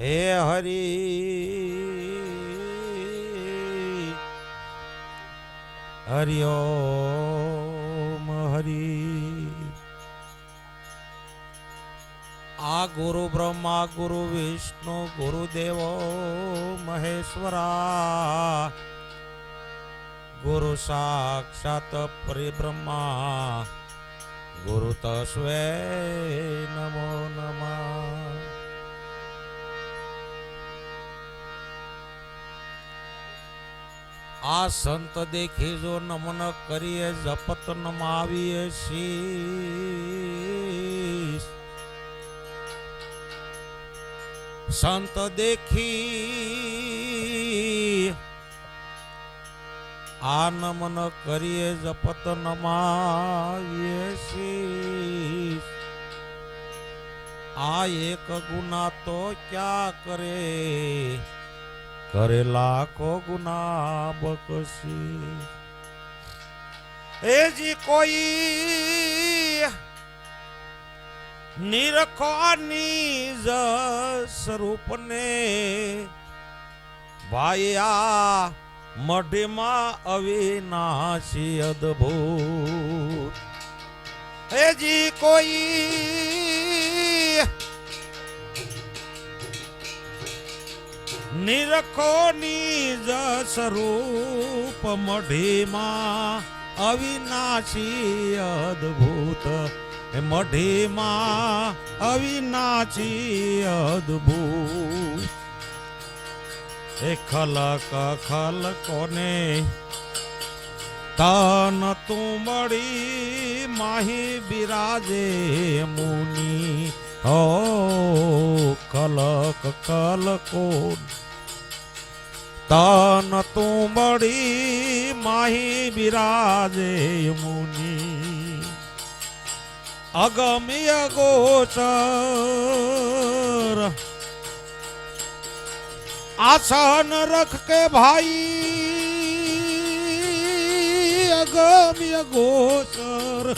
હે હરી, હરિ ઓમ હરી. આ ગુરુ બ્રહ્મા, ગુરુ વિષ્ણુ, ગુરુદેવો, મહેશ્વરા. ગુરુ સાક્ષાત પરિબ્રહ્મા. ગુરુ તસ્વે નમો નમઃ. આ સંત દેખી જો નમન કરીએ જપત નમાવીએ શી સંત દેખી આ નમન કરીએ જપત નમાવીએ શીશ. આ એક ગુના તો ક્યાં કરે? કરે લાખો ગુના બકસી એ જી કોઈ નિરખો નિજ સ્વરૂપને ભાયા મઢમાં અવિનાશી અદભૂત. એ જી કોઈ નિરખો નિજ સ્વરૂપ મઢીમાં અવિનાશી અદ્ભુત. મઢીમાં અવિનાશી અદ્ભુત. એ ખલક, ખલકોને તન તુંબડી માહી બિરાજે મુની. ઓ કલક કલકો તન તુંબડી માહી બિરાજે મુનિ. અગમ્ય ગોચર. આસન રખ કે ભાઈ, અગમ્ય ગોચર.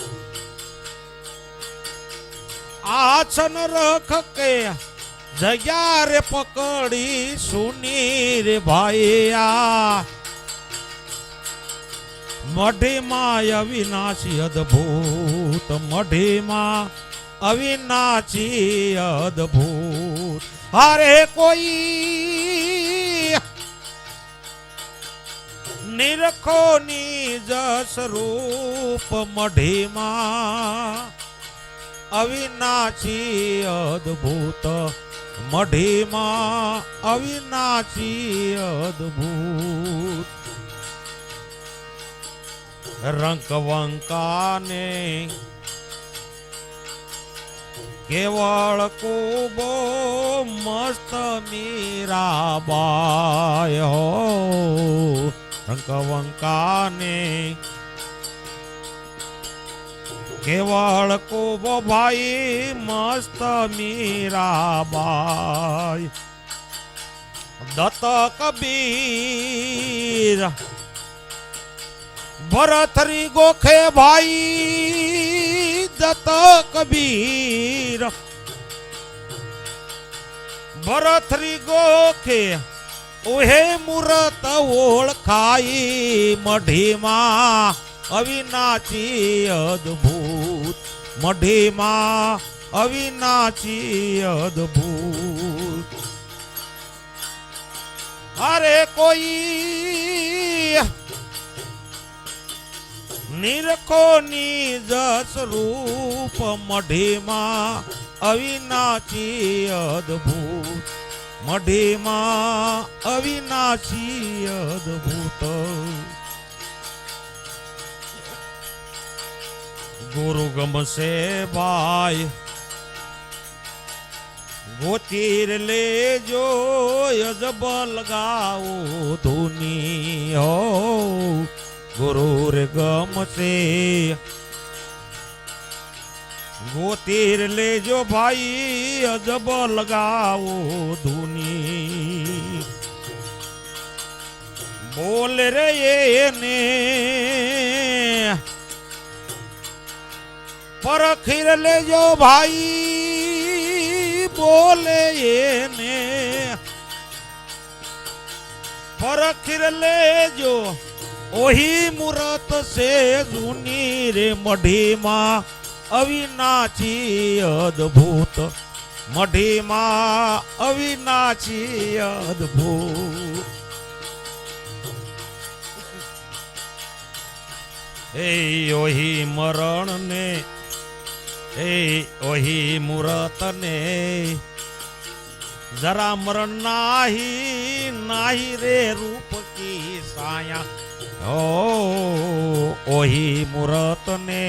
આસન રખ કે જગ્યા રે પકડી સુની રે ભાઈયા. મઢીમાં અવિનાશી અદભૂત, મઢીમાં અવિનાશી અદભૂત. અરે કોઈ નિરખો નિજ સ્વરૂપ મઢીમાં અવિનાશી અદ્ભુત મઢીમાં અવિનાશી અદભૂત. રંકવંકાને કેવળ કુબો મસ્ત મીરાબાય હો. રંકવંકાને કેવળ કોબો ભાઈ, મસ્ત મીરાબાઈ. દત્ત કબીર ભરતરી ગોખે ભાઈ દત્ત કબીર ભરતરી ગોખે ઓહે મુરત ઓળખાઈ મઢીમાં. અવિનાશી અદ્ભુત. મઢીમાં અવિનાશી અદ્ભુત. અરે કોઈ નિરખો જસ રૂપ મઢીમાં અવિનાશી અદ્ભુત. મઢીમાં અવિનાશી અદ્ભુત. ગુરુ ગમશે ભાઈ. ગોતીર લેજો યજબ લગાવો ધૂની હો. ગુરુ રે ગમશે. ગોતીર લેજો ભાઈ, અજબ લગાવો ધૂની. બોલ રે એને. પરખીર લેજો ભાઈ, બોલે એને. પરખીર લેજો, ઓહી મુરત છે જૂની રે મઢીમાં અવિનાચી અદભૂત. મઢીમાં અવિનાચી અદભૂત. એ ઓહી મરણ ને એ ઓહી મુરત ને જરા મરણ નાહી નાહી રે રૂપ કી સાયા. ઓ ઓહી મુરત ને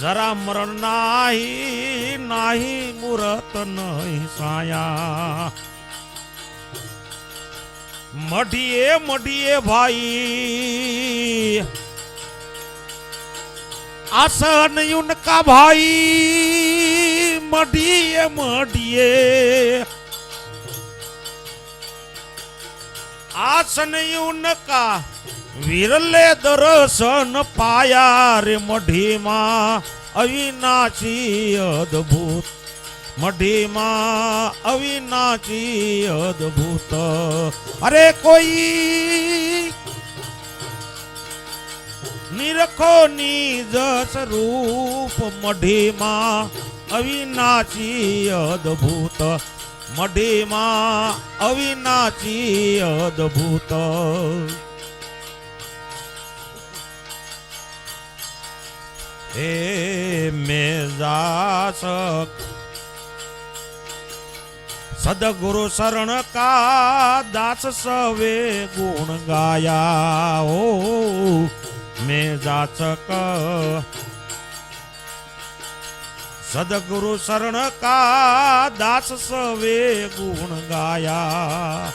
જરા મરણ નાહી નાહી મુરત નહીં સાયા. મઢીએ મઢીએ ભાઈ आसन उनका भाई मढ़िए मढ़िए आसन उनका विरले दर्शन पाया रे मढ़ी माँ अविनाशी अद्भुत मढ़ी माँ अविनाशी अद्भुत अरे कोई નિરખો નિજસ રૂપ મઢીમાં અવિનાચી અદભૂત. મઢીમાં અવિનાચી અદભૂત. હે મેજાસ સદગુરુ શરણ કા દાસ સવે ગુણ ગાયા ઓ મેં જાચક. સદગુરુ શરણ કા દાસ સવે ગુણ ગાયા.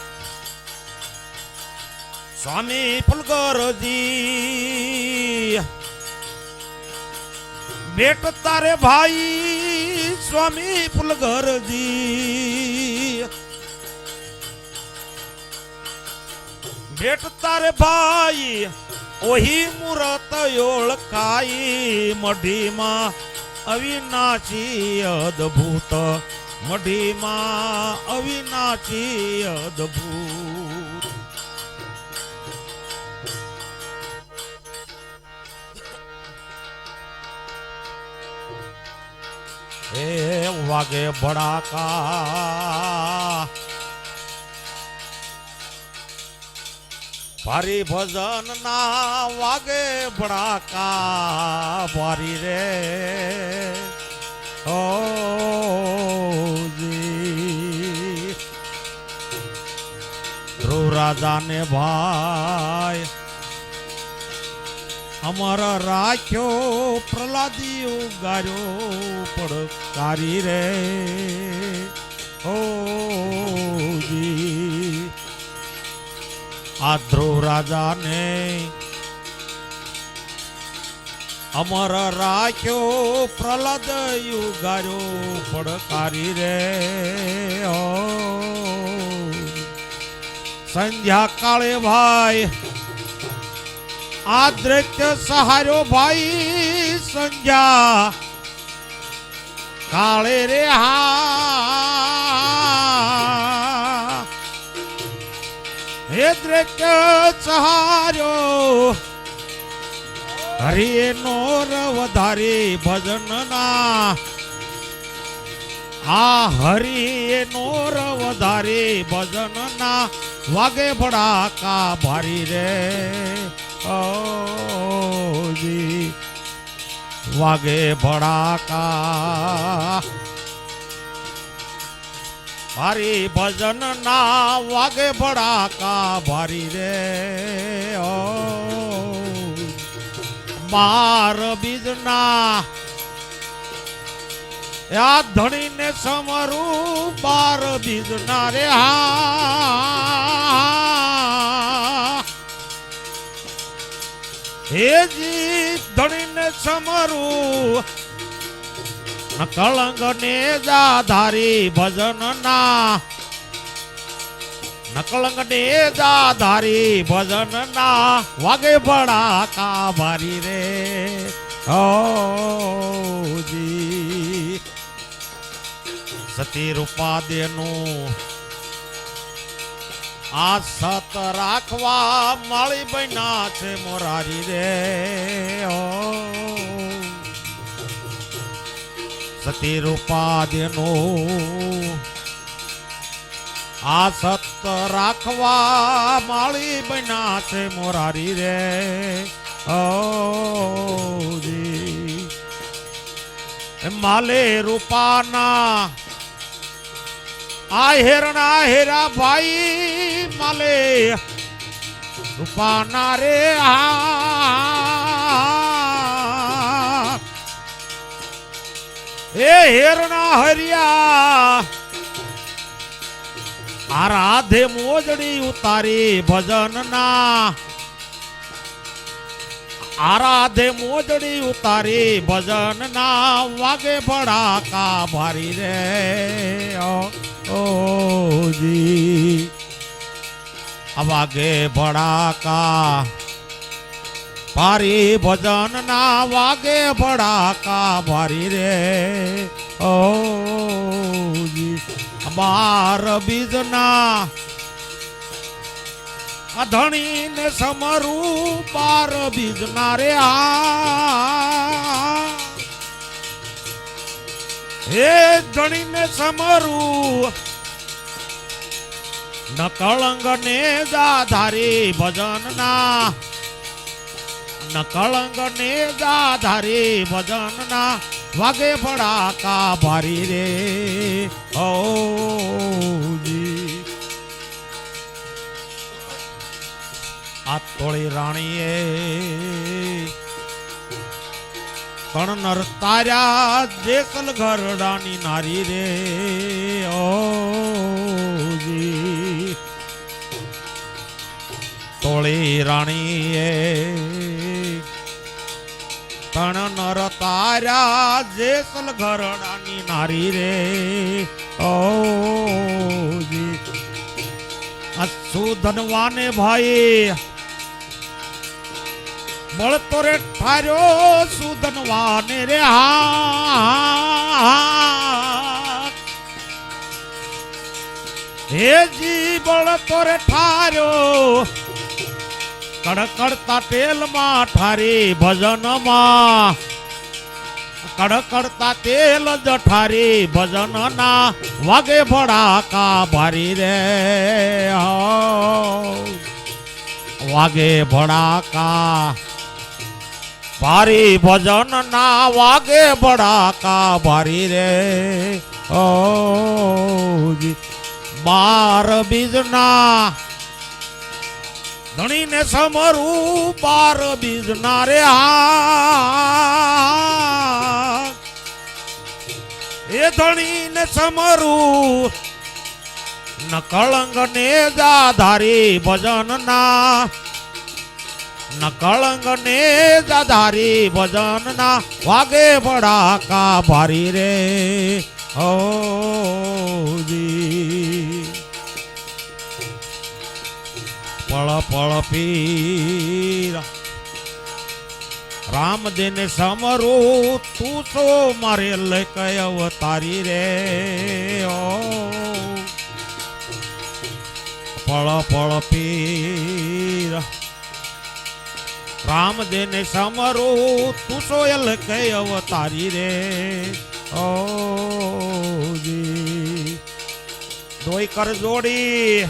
સ્વામી ફુલગરજી બેટ તારે ભાઈ, સ્વામી ફુલગરજી ભેટ તારે ભાઈ ઓહી મુરત ઓળખાઈ મઢીમાં. અવિનાશી અદભૂત. મઢીમાં અવિનાશી અદભૂત. એ વાગે ભડાકા. ભારી ભજન ના વાગે ભડાકા, ભારી રે. ઓ ધ્રુવ રાજા ને ભાઈ, અમર રાખ્યો, પ્રહલાદી ઉગાર્યો પડકારી રે. ઓ જી. આ ધ્રુવ રાજાને અમર રાખ્યો, પ્રહલાદ યુગાર્યો પડકારી રે સંધ્યા કાળે ભાઈ આ દ્રશ્ય સહાર્યો ભાઈ, સંધ્યા કાળે રે હા. હે દ્રશ્ય સહાર્યો હરિએ નોર વધારી ભજન ના આ હરિએ નો વધારી ભજન ના વાગે ભડાકા ભારી રે. ઓજી. વાગે ભડાકા ભારી ભજન ના વાગે ભડાકા ભારી રે. માર બીજ બીજના. આ ધણીને સમરું બાર બીજના રે હા. હેજી સમરું ન કળંગ ને જાધારી ભજન ના નકલંગ ને જાધારી ભજન ના વાગે ભડાકા ભારી રે. ઓ સતી રૂપા દેનું આ સત રાખવા માળી બન્યા છે મોરારી રે. ઓ સતી રૂપાદેનું આ સત રાખવા માળી બન્યા છે મોરારી રે. માલે રૂપાના. આ હેરણા હેરા ભાઈ માલે. રૂપાના રે આ એ હેરના હરિયા. આ રાધે મોજડી ઉતારી ભજનના. આરાધે મોજડી ઉતારી ભજન ના વાગે ભડાકા ભારી રે. ઓજી વાગે ભડાકા ભારી ભજન ના વાગે ભડાકા ભારી રે. ઓ બાર બીજના અધણી ને સમરું બાર બીજના રે આ. હે ધણી ને સમરું નકળંગ કળંગ ને દાધારી ભજન ન કળંગ ને દાધારી ભજન ના વાગે ફડાકા ભારી રે. ઓજી આ તોળી રાણીએ કણનર તાર્યા જેકલ ઘરડાની નારી રે. ઓજી તોળી રાણીએ તાર્યા જેકલ ઘરડાની નારી રે ઓ જી આ સુધનવાને ભાઈ મળતો રે ઠાર્યો સુધનવાને રે હા હે જી બળતો રે ઠાર્યો કડકડતા તેલમાં ઠારી ભજનમાં કડકડતા તેલ જઠારી ઠારી ભજન ના વાગે ભડાકા ભરી રે. વાગે ભડાકા ભારી ભજન ના વાગે ભડાકા ભરી રે. ઓ બાર બીજના ધણીને સમરું બાર બીજના રે આ એ ધણીને સમરું નકળંગ કળંગ ને જાધારી ભજન ના નકળંગ કળંગ ને જાધારી ભજન ના વાગે ભડાકા ભારી રે. ઓ જી. પળ પીર રામદેને સમરું, તું તો મારે લઈ અવતારી રે પળ પળ પીર. રામદેને સમરું, તું સોયલ કઈ અવતારી રે, ઓ દોઈ કર જોડી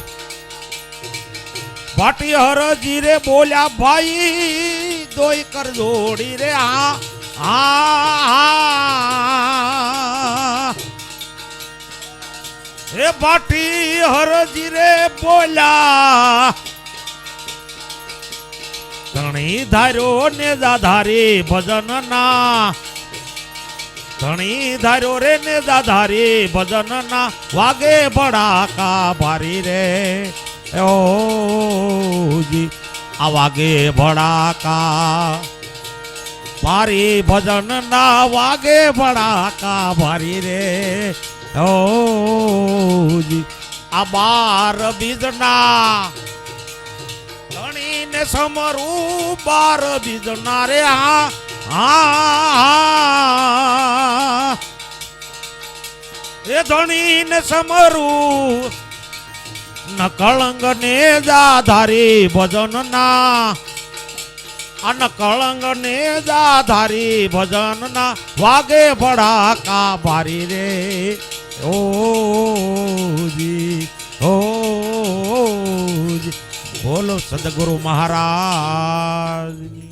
ભાટી હરજી રે બોલ્યા, ભાઈ દોઈ કર જોડી રે, આ આ હે ભાટી હરજી રે બોલ્યા, ધણી ધાર્યો ને દાધારી ભજન ના ધણી ધાર્યો રે ને દાધારી ભજન ના વાગે ભડાકા ભારી રે. ઓ જી આ વાગે ભડાકા. મારી ભજન ના વાગે ભડાકા ભારી રે. ઓજી આ બાર બીજના. ધણીને સમરું બાર બીજના રે. હા આ એ ધણીને સમરું ન કળંગ ને જાધારી ભજન ના અન કળંગ ને જાધારી ભજન ના વાગે ભડાકા ભારી રે. ઓ જી, ઓ બોલો સદગુરુ મહારાજ.